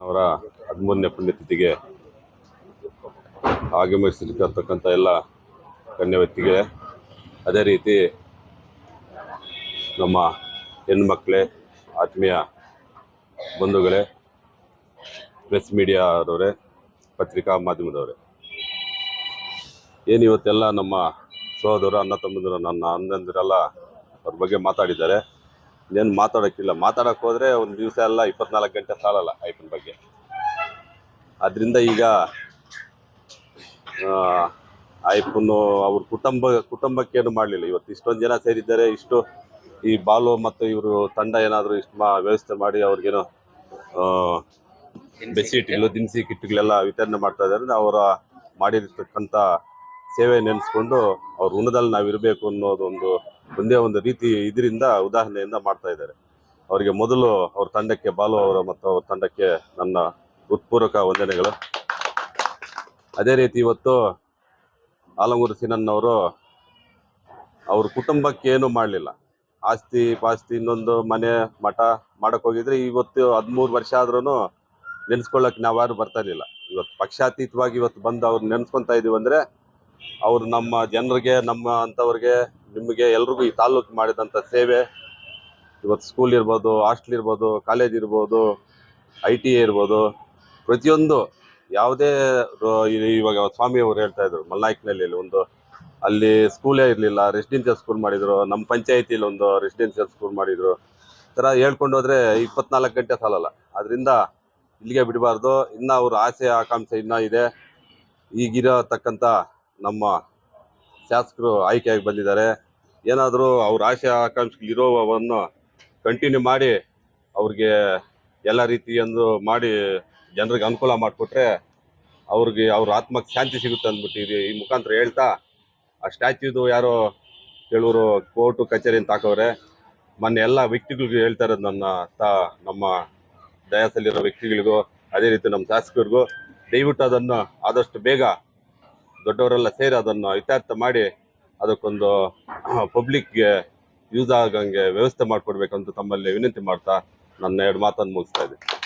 ಅವರ ಹದಿಮೂರನೇ ಪುಣ್ಯತಿಥಿಗೆ ಆಗಮಿಸಿರ್ತಕ್ಕಂಥ ಎಲ್ಲ ಗಣ್ಯ ವ್ಯಕ್ತಿಗೆ ಅದೇ ರೀತಿ ನಮ್ಮ ಹೆಣ್ಮಕ್ಳೇ, ಆತ್ಮೀಯ ಬಂಧುಗಳೇ ಪ್ರೆಸ್ ಮೀಡಿಯಾದವರೇ ಪತ್ರಿಕಾ ಮಾಧ್ಯಮದವರೇ. ಏನು ಇವತ್ತೆಲ್ಲ ನಮ್ಮ ಸಹೋದರ, ಅಣ್ಣ, ತಮ್ಮಂದಿರು ನನ್ನ ಅಣ್ಣಂದಿರೆಲ್ಲ ಅವ್ರ ಬಗ್ಗೆ ಮಾತಾಡಿದ್ದಾರೆ. ಇನ್ನೇನು ಮಾತಾಡೋಕ್ಕಿಲ್ಲ. ಮಾತಾಡೋಕೆ ಹೋದರೆ ಒಂದು ದಿವಸ ಎಲ್ಲ ಇಪ್ಪತ್ನಾಲ್ಕು ಗಂಟೆ ಸಾಲಲ್ಲ ಐಪನ್ ಬಗ್ಗೆ. ಅದರಿಂದ ಈಗ ಐಪನ್ನು ಅವ್ರ ಕುಟುಂಬ ಕುಟುಂಬಕ್ಕೇನು ಮಾಡಲಿಲ್ಲ. ಇವತ್ತು ಇಷ್ಟೊಂದು ಜನ ಸೇರಿದ್ದಾರೆ, ಇಷ್ಟು ಈ ಬಾಲು ಮತ್ತು ಇವರು ತಂಡ ಏನಾದರೂ ಇಷ್ಟು ಮಾ, ವ್ಯವಸ್ಥೆ ಮಾಡಿ ಅವ್ರಿಗೇನೋ ಬೆಸಿಟ್ ಎಲ್ಲೋ ದಿನಸಿ ಕಿಟ್ಗಳೆಲ್ಲ ವಿತರಣೆ ಮಾಡ್ತಾ ಇದ್ದಾರೆ. ಅವರ ಮಾಡಿರ್ತಕ್ಕಂಥ ಸೇವೆ ನೆನೆಸ್ಕೊಂಡು ಅವ್ರ ಋಣದಲ್ಲಿ ನಾವು ಇರಬೇಕು ಅನ್ನೋದು ಒಂದು ಒಂದೇ ರೀತಿ ಇದರಿಂದ ಉದಾಹರಣೆಯಿಂದ ಮಾಡ್ತಾ ಇದ್ದಾರೆ. ಅವರಿಗೆ ಮೊದಲು ಅವ್ರ ತಂಡಕ್ಕೆ ಬಾಲು ಅವರ ಮತ್ತು ಅವ್ರ ತಂಡಕ್ಕೆ ನನ್ನ ಹೃತ್ಪೂರ್ವಕ ವಂದನೆಗಳು. ಅದೇ ರೀತಿ ಇವತ್ತು ಆಲಂಗೂರು ಸಿನನ್ನವರು ಅವ್ರ ಕುಟುಂಬಕ್ಕೆ ಏನು ಮಾಡಲಿಲ್ಲ. ಆಸ್ತಿ ಪಾಸ್ತಿ ಇನ್ನೊಂದು ಮನೆ ಮಠ ಮಾಡಕ್ ಹೋಗಿದ್ರೆ ಇವತ್ತು ಹದಿಮೂರು ವರ್ಷ ಆದ್ರೂ ನೆನ್ಸ್ಕೊಳ್ಳಕ್ ನಾವ್ಯಾರು ಬರ್ತಾ ಇರಲಿಲ್ಲ. ಇವತ್ತು ಪಕ್ಷಾತೀತವಾಗಿ ಇವತ್ತು ಬಂದು ಅವ್ರು ನೆನ್ಸ್ಕೊಂತ ಇದೀವಿ ಅಂದ್ರೆ ಅವ್ರು ನಮ್ಮ ಜನರಿಗೆ, ನಮ್ಮ ಅಂಥವ್ರಿಗೆ ನಿಮಗೆ ಎಲ್ರಿಗೂ ಈ ತಾಲೂಕು ಮಾಡಿದಂಥ ಸೇವೆ. ಇವತ್ತು ಸ್ಕೂಲ್ ಇರ್ಬೋದು ಹಾಸ್ಟೆಲ್ ಇರ್ಬೋದು ಕಾಲೇಜ್ ಇರ್ಬೋದು ಐ ಟಿ ಐ ಇರ್ಬೋದು. ಪ್ರತಿಯೊಂದು ಯಾವುದೇ ಇವಾಗ ಸ್ವಾಮಿ ಅವರು ಹೇಳ್ತಾ ಇದ್ರು ಮಲ್ನಾಯ್ಕನಲ್ಲಿ ಒಂದು, ಅಲ್ಲಿ ಸ್ಕೂಲೇ ಇರಲಿಲ್ಲ ರೆಸಿಡೆನ್ಷಿಯಲ್ ಸ್ಕೂಲ್ ಮಾಡಿದರು, ನಮ್ಮ ಪಂಚಾಯತಿಲಿ ಒಂದು ರೆಸಿಡೆನ್ಷಿಯಲ್ ಸ್ಕೂಲ್ ಮಾಡಿದರು. ಥರ ಹೇಳ್ಕೊಂಡು ಹೋದರೆ ಇಪ್ಪತ್ನಾಲ್ಕು ಗಂಟೆ ಸಾಲಲ್ಲ. ಅದರಿಂದ ಇಲ್ಲಿಗೆ ಬಿಡಬಾರ್ದು. ಇನ್ನೂ ಅವ್ರ ಆಸೆ, ಆಕಾಂಕ್ಷೆ ಇನ್ನೂ ಇದೆ. ಈಗಿರತಕ್ಕಂಥ ನಮ್ಮ ಶಾಸಕರು ಆಯ್ಕೆಯಾಗಿ ಬಂದಿದ್ದಾರೆ. ಏನಾದರೂ ಅವ್ರ ಆಸೆ ಆಕಾಂಕ್ಷೆಗಳಿರೋವನ್ನು ಕಂಟಿನ್ಯೂ ಮಾಡಿ ಅವ್ರಿಗೆ ಎಲ್ಲ ರೀತಿಯಂದು ಮಾಡಿ ಜನರಿಗೆ ಅನುಕೂಲ ಮಾಡಿಕೊಟ್ರೆ ಅವ್ರಿಗೆ ಅವ್ರ ಆತ್ಮಕ್ಕೆ ಶಾಂತಿ ಸಿಗುತ್ತೆ ಅಂದ್ಬಿಟ್ಟು ಈ ಮುಖಾಂತರ ಹೇಳ್ತಾ ಆ ಸ್ಟ್ಯಾಚ್ಯೂದು ಯಾರೋ ಕೆಲವರು ಕೋರ್ಟು ಕಚೇರಿ ಅಂತ ಮೊನ್ನೆ ಎಲ್ಲ ವ್ಯಕ್ತಿಗಳಿಗೂ ಹೇಳ್ತಾ ನನ್ನ ತಾ ನಮ್ಮ ದಯಾಸಲ್ಲಿರೋ ವ್ಯಕ್ತಿಗಳಿಗೂ, ಅದೇ ರೀತಿ ನಮ್ಮ ಶಾಸಕರಿಗೂ, ದಯವಿಟ್ಟು ಅದನ್ನು ಆದಷ್ಟು ಬೇಗ ದೊಡ್ಡವರೆಲ್ಲ ಸೇರಿ ಅದನ್ನು ಇತ್ಯರ್ಥ ಮಾಡಿ ಅದಕ್ಕೊಂದು ಪಬ್ಲಿಕ್ಗೆ ಯೂಸ್ ಆಗಂಗೆ ವ್ಯವಸ್ಥೆ ಮಾಡಿಕೊಡ್ಬೇಕಂತ ತಮ್ಮಲ್ಲಿ ವಿನಂತಿ ಮಾಡ್ತಾ ನನ್ನ ಎರಡು ಮಾತನ್ನು ಮುಗಿಸ್ತಾ ಇದ್ದೀನಿ.